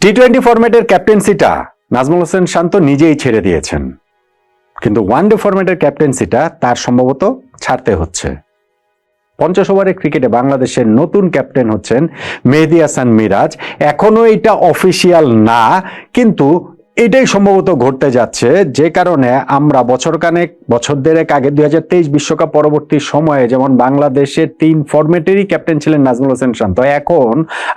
টি twenty ফরম্যাটের ক্যাপ্টেন্সিটা নাজমুল হোসেন শান্ত নিজেই ছেড়ে দিয়েছেন। কিন্তু ওয়ান ডে ফরম্যাটের ক্যাপ্টেন্সিটা তার সম্ভবত ছাড়তে হচ্ছে। পঞ্চাশ ওভারের ক্রিকেটে বাংলাদেশের নতুন ক্যাপ্টেন হচ্ছেন মেহেদি হাসান মিরাজ। এখনও এটা অফিসিয়াল না, কিন্তু এটাই সম্ভবত ঘটতে যাচ্ছে, যে কারণে আমরা বছরখানেক বছর দেড়েক আগে দুই হাজার তেইশ বিশ্বকাপ পরবর্তী সময়ে যেমন বাংলাদেশের তিন ফরম্যাটেরই ক্যাপ্টেন ছিলেন নাজমুল হোসেন শান্ত। এখন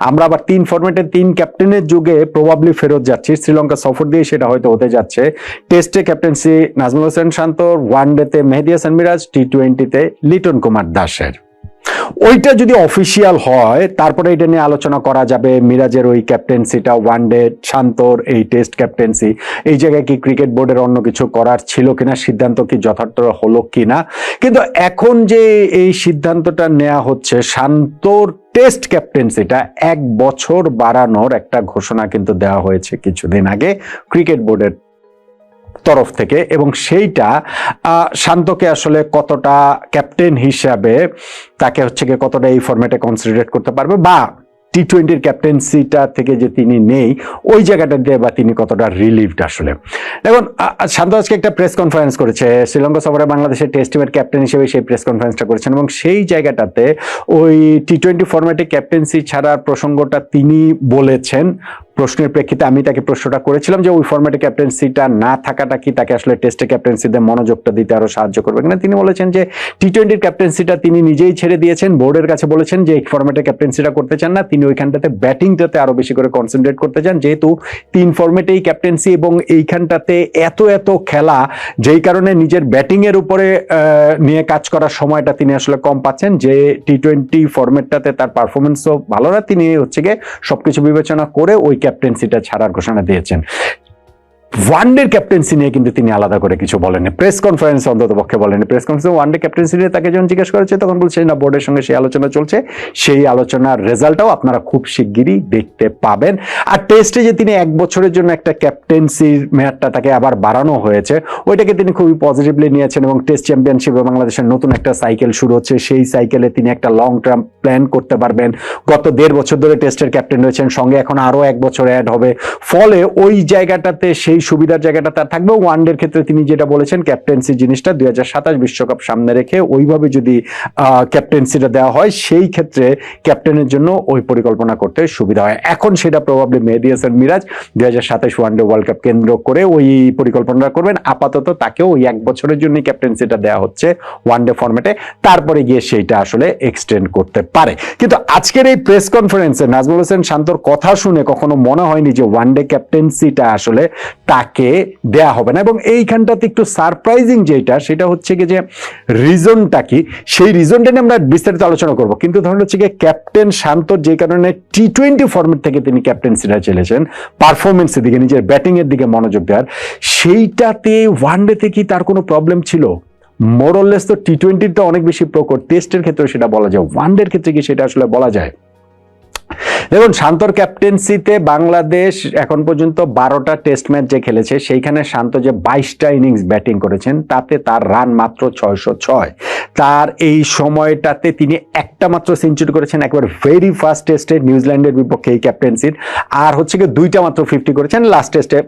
আমরা আবার তিন ফরম্যাটের তিন ক্যাপ্টেনের যুগে প্রবাবলি ফেরত যাচ্ছি, শ্রীলঙ্কা সফর দিয়ে সেটা হয়তো হতে যাচ্ছে। টেস্টে ক্যাপ্টেন্সি নাজমুল হোসেন শান্তর ওয়ান ডেতে মেহেদি হাসান টি টোয়েন্টিতে লিটন কুমার দাসের। ওইটা যদি অফিসিয়াল হয়, তারপরে এটা নিয়ে আলোচনা করা যাবে। মিরাজের ওই ক্যাপ্টেন্সিটা ওয়ান ডে শান্তর এই টেস্ট ক্যাপ্টেন্সি এই জায়গায় কি ক্রিকেট বোর্ডের অন্য কিছু করার ছিল কিনা, সিদ্ধান্ত কি যথার্থ হলো কিনা? কিন্তু এখন যে এই সিদ্ধান্তটা নেওয়া হচ্ছে, শান্তর টেস্ট ক্যাপ্টেন্সিটা এক বছর বাড়ানোর একটা ঘোষণা কিন্তু দেওয়া হয়েছে কিছুদিন আগে। ক্রিকেট বোর্ডের তরফ থেকে এবং সেইটা শান্তকে আসলে কতটা ক্যাপ্টেন হিসাবে তাকে হচ্ছে গিয়ে কতটা এই ফরম্যাটে কনসিডারেট করতে পারবে বা টি টোয়েন্টির ক্যাপ্টেন্সিটা থেকে যে তিনি নেই, ওই জায়গাটা দিয়ে বা তিনি কতটা রিলিভড আসলে। দেখুন শান্ত আজকে একটা প্রেস কনফারেন্স করেছে, শ্রীলঙ্কা সফরে বাংলাদেশের টেস্ট টিমের ক্যাপ্টেন হিসেবে সেই প্রেস কনফারেন্সটা করেছেন এবং সেই জায়গাটাতে ওই টি টোয়েন্টি ফরম্যাটে ক্যাপ্টেন্সি ছাড়ার প্রসঙ্গটা তিনি বলেছেন। প্রশ্নের প্রেক্ষিতে আমি তাকে প্রশ্নটা করেছিলাম যে ওই ফরম্যাটে ক্যাপ্টেন্সিটা না থাকাটা কি তাকে আসলে টেস্টে ক্যাপ্টেন্সিতে মনোযোগটা দিতে আরও সাহায্য করবে? কিনা তিনি বলেছেন যে টি টোয়েন্টির ক্যাপ্টেন্সিটা তিনি নিজেই ছেড়ে দিয়েছেন। বোর্ডের কাছে বলেছেন যে এই ফরম্যাটে ক্যাপ্টেন্সিটা করতে চান না। তিনি ওইখানটাতে ব্যাটিংটাতে আরও বেশি করে কনসেন্ট্রেট করতে চান। যেহেতু তিন ফরম্যাটেই ক্যাপ্টেন্সি এবং এইখানটাতে এত এত খেলা, যেই কারণে নিজের ব্যাটিংয়ের উপরে নিয়ে কাজ করার সময়টা তিনি আসলে কম পাচ্ছেন। যে টি টোয়েন্টি ফরম্যাটটাতে তার পারফরমেন্সও ভালো না, তিনি হচ্ছে গিয়ে সব কিছু বিবেচনা করে ওই ক্যাপ্টেন্সিটা ছাড়ার ঘোষণা দিয়েছেন। ওয়ানডের ক্যাপ্টেন্সি নিয়ে কিন্তু তিনি আলাদা করে কিছু বলেননি। প্রেস কনফারেন্স অন্তত পক্ষে বলেনি প্রেস কনফারেন্সে ওয়ানডে ক্যাপ্টেন্সি নিয়ে তাকে যখন জিজ্ঞেস করেছে, তখন বলছে, না বোর্ডের সঙ্গে সেই আলোচনা চলছে। সেই আলোচনার রেজাল্টটাও আপনারা খুব শিগগিরই দেখতে পাবেন। আর টেস্টে যে তিনি এক বছরের জন্য একটা ক্যাপ্টেন্সির মেয়াদটা তাকে আবার বাড়ানো হয়েছে, ওইটাকে তিনি খুবই পজিটিভলি নিয়েছেন এবং টেস্ট চ্যাম্পিয়নশিপে বাংলাদেশের নতুন একটা সাইকেল শুরু হচ্ছে। সেই সাইকেলে তিনি একটা লং টার্ম প্ল্যান করতে পারবেন। গত দেড় বছর ধরে টেস্টের ক্যাপ্টেন রয়েছেন। সঙ্গে এখন আরও এক বছর অ্যাড হবে। ফলে ওই জায়গাটাতে সেই সুবিধার জায়গাটা তার থাকবে। ওয়ান ওয়ানডের ক্ষেত্রে তিনি যেটা বলেছেন ক্যাপ্টেন্সি জিনিসটা দুই বিশ্বকাপ সামনে রেখে ওইভাবে যদি ক্যাপ্টেন্সিটা দেওয়া হয়, সেই ক্ষেত্রে ক্যাপ্টেনের জন্য ওই পরিকল্পনা করতে সুবিধা হয়। এখন সেটা প্রবাবলি মেহেদি হাসান মিরাজ দুই হাজার সাতাশ ওয়ানডে ওয়ার্ল্ড কাপ কেন্দ্র করে ওই পরিকল্পনা করবেন। আপাতত তাকেও ওই এক বছরের জন্য ক্যাপ্টেন্সিটা দেওয়া হচ্ছে ওয়ানডে ফরম্যাটে তারপরে গিয়ে সেইটা আসলে এক্সটেন্ড করতে পারে। কিন্তু আজকের এই প্রেস কনফারেন্সে নাজমুল হোসেন শান্তর কথা শুনে কখনো মনে হয়নি যে ওয়ানডে ক্যাপ্টেন্সিটা আসলে তাকে দেয়া হবে না। এবং এইখানটাতে একটু সারপ্রাইজিং যেটা, সেটা হচ্ছে কি যে রিজনটা কি? সেই রিজনটা নিয়ে আমরা বিস্তারিত আলোচনা করব। কিন্তু ধরুন হচ্ছে কি ক্যাপ্টেন শান্তর যে কারণে টি টোয়েন্টি ফর্মেট থেকে তিনি ক্যাপ্টেন্সিটা চলেছেন পারফরমেন্সের দিকে, নিজের ব্যাটিংয়ের দিকে মনোযোগ দেওয়ার, সেইটাতে ওয়ানডেতে কি তার কোনো প্রবলেম ছিল? মোরলেস তো টি টোয়েন্টিতে অনেক বেশি প্রকট টেস্টের ক্ষেত্রে সেটা বলা যায়। ওয়ানডের ক্ষেত্রে কি সেটা আসলে বলা যায়? দেখুন, শান্তর ক্যাপ্টেন্সিতে বাংলাদেশ এখন পর্যন্ত বারোটা টেস্ট ম্যাচ যে খেলেছে, সেইখানে শান্ত যে বাইশটা ইনিংস ব্যাটিং করেছেন, তাতে তার রান মাত্র ছয়শো ছয়। তার এই সময়টাতে তিনি একটা মাত্র সেঞ্চুরি করেছেন, একবার ভেরি ফার্স্ট টেস্টে নিউজিল্যান্ডের বিপক্ষে এই ক্যাপ্টেন্সির আর হচ্ছে কি, দুইটা মাত্র ফিফটি করেছেন লাস্ট টেস্টে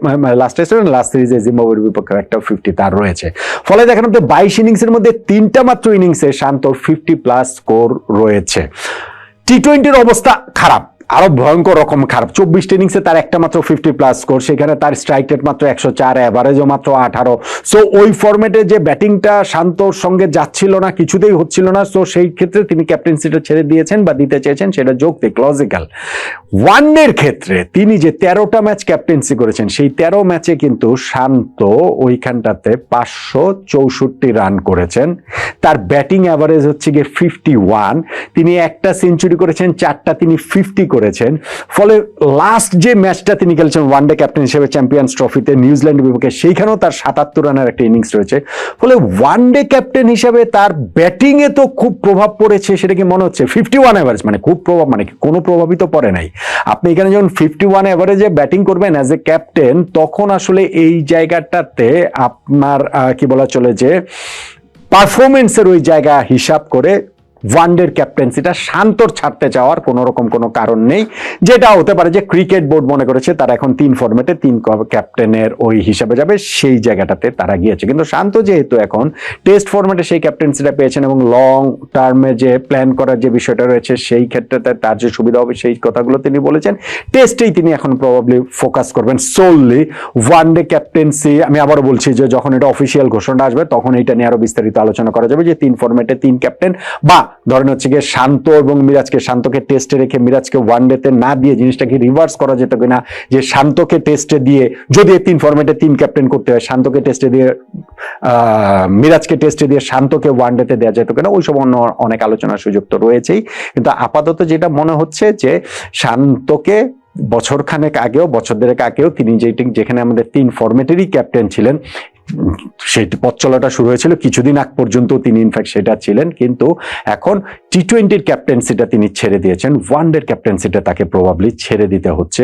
লাস্ট টেস্টে লাস্ট সিরিজে জিম্বাবুয়ের বিপক্ষে একটা ফিফটি তার রয়েছে। ফলে দেখেন আপনি, বাইশ ইনিংসের মধ্যে তিনটা মাত্র ইনিংসে শান্তর ফিফটি প্লাস স্কোর রয়েছে। টি টোয়েন্টির অবস্থা খারাপ। আরও ভয়ঙ্কর রকম খারাপ। চব্বিশটা ইনিংসে তার একটা মাত্র ফিফটি প্লাস স্কোর সেখানে তার স্ট্রাইক রেট মাত্র একশো চার অ্যাভারেজও মাত্র আঠারো। সো ওই ফরম্যাটে যে ব্যাটিংটা শান্তর সঙ্গে যাচ্ছিল না, কিছুতেই হচ্ছিল না সো সেই ক্ষেত্রে তিনি ক্যাপ্টেন্সিটা ছেড়ে দিয়েছেন বা দিতে চেয়েছেন, সেটা যৌক্তিক লজিক্যাল ওয়ানের ক্ষেত্রে তিনি যে তেরোটা ম্যাচ ক্যাপ্টেন্সি করেছেন, সেই তেরো ম্যাচে কিন্তু শান্ত ওইখানটাতে পাঁচশো চৌষট্টি রান করেছেন। তার ব্যাটিং অ্যাভারেজ হচ্ছে গিয়ে ফিফটি ওয়ান তিনি একটা সেঞ্চুরি করেছেন, চারটা তিনি ফিফটি করেছেন। ফলে লাস্ট যে ম্যাচটা তিনি খেলছেন ওয়ানডে ক্যাপ্টেন হিসেবে চ্যাম্পিয়ন্স ট্রফিতে নিউজিল্যান্ড বিপক্ষে, সেইখানেও তার সাতাত্তর রানের একটা ইনিংস রয়েছে। ফলে ওয়ানডে ক্যাপ্টেন হিসেবে তার ব্যাটিং এ তো খুব প্রভাব পড়েছে, সেটা কি মনে হচ্ছে? ফিফটি ওয়ান অ্যাভারেজ মানে খুব প্রভাব মানে কোনো প্রভাবই তো পড়ে নাই। আপনি এখানে যখন ফিফটি ওয়ান অ্যাভারেজে ব্যাটিং করবেন অ্যাজ এ ক্যাপ্টেন তখন আসলে এই জায়গাটাতে আপনার কি বলা চলে যে পারফরমেন্সের ওই জায়গা হিসাব করে ওয়ানডের ক্যাপ্টেন্সিটা শান্তর ছাড়তে চাওয়ার কোনো রকম কোনো কারণ নেই। যেটা হতে পারে যে ক্রিকেট বোর্ড মনে করেছে তারা এখন তিন ফরম্যাটে তিন ক্যাপ্টেনের ওই হিসাবে যাবে, সেই জায়গাটাতে তারা গিয়েছে। কিন্তু শান্ত যেহেতু এখন টেস্ট ফরম্যাটে সেই ক্যাপ্টেন্সিটা পেয়েছেন এবং লং টার্মে যে প্ল্যান করার যে বিষয়টা রয়েছে, সেই ক্ষেত্রে তার- যে সুবিধা হবে, সেই কথাগুলো তিনি বলেছেন। টেস্টেই তিনি এখন প্রবাবলি ফোকাস করবেন সোললি ওয়ান ডে ক্যাপ্টেন্সি। আমি আবারও বলছি যে যখন এটা অফিসিয়াল ঘোষণা আসবে, তখন এটা নিয়ে আরও বিস্তারিত আলোচনা করা যাবে যে তিন ফরম্যাটে তিন ক্যাপ্টেন বা ধরেন হচ্ছে গিয়ে শান্ত এবং মিরাজকে, শান্তকে টেস্টে রেখে মিরাজকে ওয়ান ডেতে না দিয়ে জিনিসটাকে রিভার্স করা যেত কিনা, যে শান্তকে টেস্টে দিয়ে যদি তিন ফরম্যাটে তিন ক্যাপ্টেন করতে হয়, শান্তকে টেস্টে দিয়ে মিরাজকে টেস্টে দিয়ে শান্তকে ওয়ান ডেতে দেওয়া যেত কিনা, ওই সব অন্য অনেক আলোচনার সুযোগ তো রয়েছেই। কিন্তু আপাতত যেটা মনে হচ্ছে যে শান্তকে বছর খানেক আগেও, বছর দেড়েক আগেও তিনি যেটি যেখানে আমাদের তিন ফরম্যাটেরই ক্যাপ্টেন ছিলেন সেই পথ চলাটা শুরু হয়েছিল। কিছুদিন আগ পর্যন্ত তিনি ইনফ্যাক্ট সেটা ছিলেন, কিন্তু এখন টি টোয়েন্টির ক্যাপ্টেন্সিটা তিনি ছেড়ে দিয়েছেন। ওয়ান ডের ক্যাপ্টেন্সিটা তাকে প্রভাবলি ছেড়ে দিতে হচ্ছে।